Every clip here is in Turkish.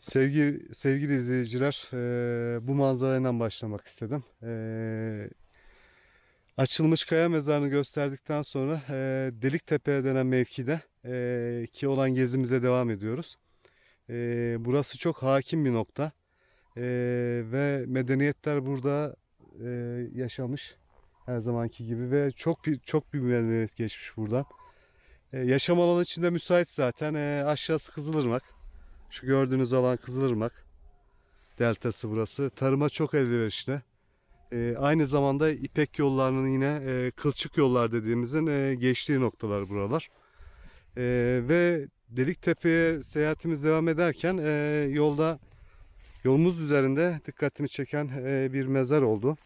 Sevgi, sevgili izleyiciler, eee, bu manzarayla başlamak istedim. Eee, açılmış kaya mezarını gösterdikten sonra eee Deliktepe denen mevkide eee, ki olan gezimize devam ediyoruz. Eee, burası çok hakim bir nokta Eee, ve medeniyetler burada eee, yaşamış her zamanki gibi ve çok bir çok bir medeniyet geçmiş buradan. Eee, yaşam alanı içinde müsait zaten. Eee, aşağısı Kızılırmak. Şu gördüğünüz alan Kızılırmak deltası burası. Tarıma çok elverişli. Ee, aynı zamanda İpek yollarının yine e, kılçık yollar dediğimizin e, geçtiği noktalar buralar. Ee, ve Deliktepe'ye seyahatimiz devam ederken e, yolda yolumuz üzerinde dikkatimi çeken e, bir mezar oldu.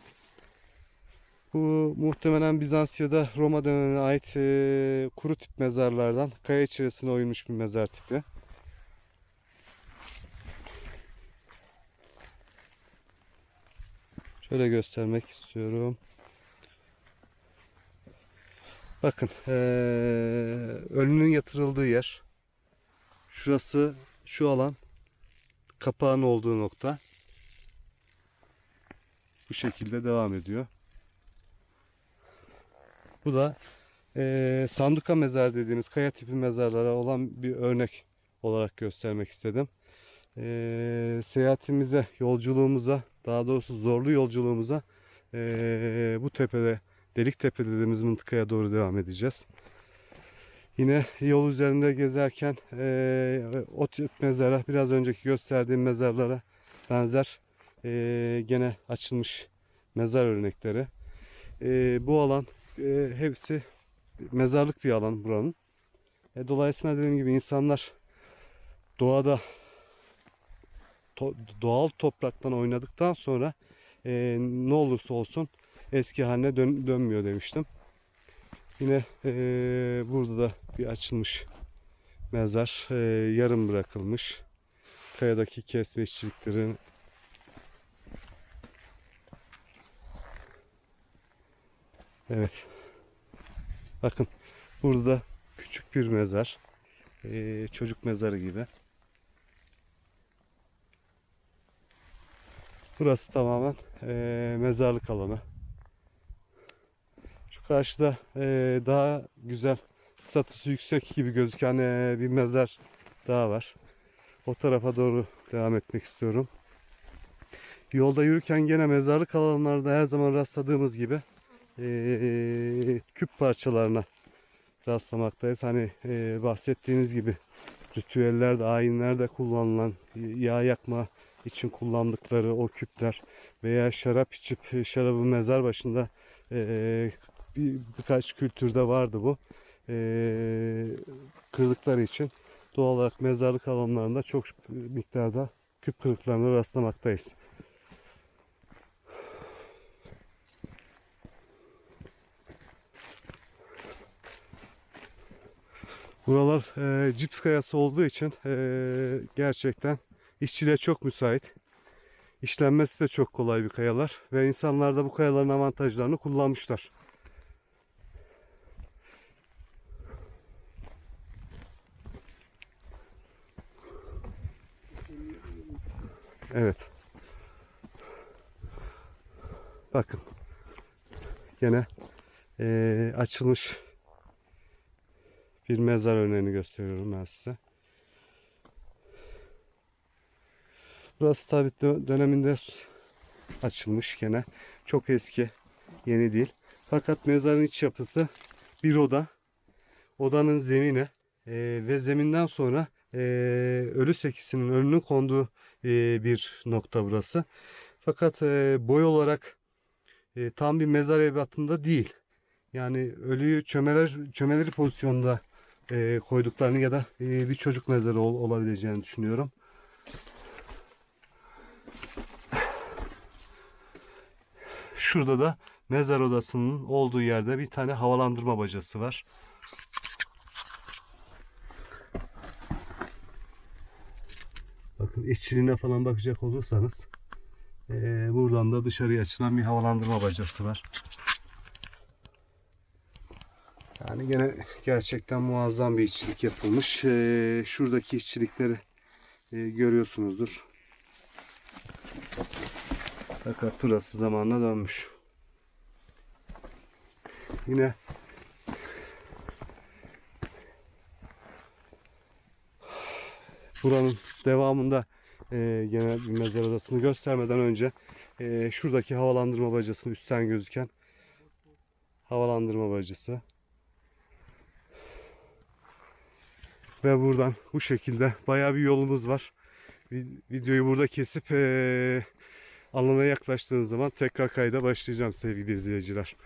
Bu muhtemelen Bizans ya da Roma dönemine ait e, kuru tip mezarlardan kaya içerisine oyulmuş bir mezar tipi. Şöyle göstermek istiyorum. Bakın eee, ölünün yatırıldığı yer. Şurası şu alan kapağın olduğu nokta. Bu şekilde devam ediyor. Bu da eee, sanduka mezar dediğimiz kaya tipi mezarlara olan bir örnek olarak göstermek istedim. Eee, seyahatimize, yolculuğumuza, daha doğrusu zorlu yolculuğumuza eee, bu tepede, Deliktepe dediğimiz mıntıkaya doğru devam edeceğiz. Yine yol üzerinde gezerken eee o tip mezara, biraz önceki gösterdiğim mezarlara benzer eee, gene açılmış mezar örnekleri. Eee, bu alan eee, hepsi mezarlık bir alan buranın. E, dolayısıyla dediğim gibi insanlar doğada to- doğal topraktan oynadıktan sonra e, ne olursa olsun eski haline dön- dönmüyor demiştim. Yine e, burada da bir açılmış mezar e, yarım bırakılmış. Kayadaki kesme işçiliklerin Evet. Bakın burada küçük bir mezar. E, çocuk mezarı gibi. Burası tamamen eee, mezarlık alanı. Şu karşıda eee, daha güzel, statüsü yüksek gibi gözüken eee, bir mezar daha var. O tarafa doğru devam etmek istiyorum. Yolda yürürken gene mezarlık alanlarda her zaman rastladığımız gibi eee, küp parçalarına rastlamaktayız. Hani eee, bahsettiğiniz gibi ritüellerde, ayinlerde kullanılan yağ yakma için kullandıkları o küpler veya şarap içip e, şarabı mezar başında e, bir, birkaç kültürde vardı bu. E, kırdıkları için doğal olarak mezarlık alanlarında çok miktarda küp kırıklarına rastlamaktayız. Buralar e, cips kayası olduğu için e, gerçekten işçiliğe çok müsait. İşlenmesi de çok kolay bir kayalar ve insanlar da bu kayaların avantajlarını kullanmışlar. Evet. Bakın. Gene eee, açılmış bir mezar örneğini gösteriyorum ben size. Burası tabi dö- döneminde açılmış gene. Çok eski, yeni değil. Fakat mezarın iç yapısı bir oda. Odanın zemini e, ve zeminden sonra e, ölü sekisinin önünün konduğu e, bir nokta burası. Fakat e, boy olarak e, tam bir mezar ebatında değil. Yani ölüyü çömeler çömeleri pozisyonda e, koyduklarını ya da e, bir çocuk mezarı ol- olabileceğini düşünüyorum. Şurada da mezar odasının olduğu yerde bir tane havalandırma bacası var. Bakın işçiliğine falan bakacak olursanız eee, buradan da dışarıya açılan bir havalandırma bacası var. Yani gene gerçekten muazzam bir işçilik yapılmış. Eee, şuradaki işçilikleri e, görüyorsunuzdur. Fakat burası zamanla dönmüş. Yine buranın devamında e, genel bir mezar odasını göstermeden önce e, şuradaki havalandırma bacasını üstten gözüken havalandırma bacası ve buradan bu şekilde bayağı bir yolumuz var. Vi- Videoyu burada kesip e, alana yaklaştığınız zaman tekrar kayda başlayacağım sevgili izleyiciler.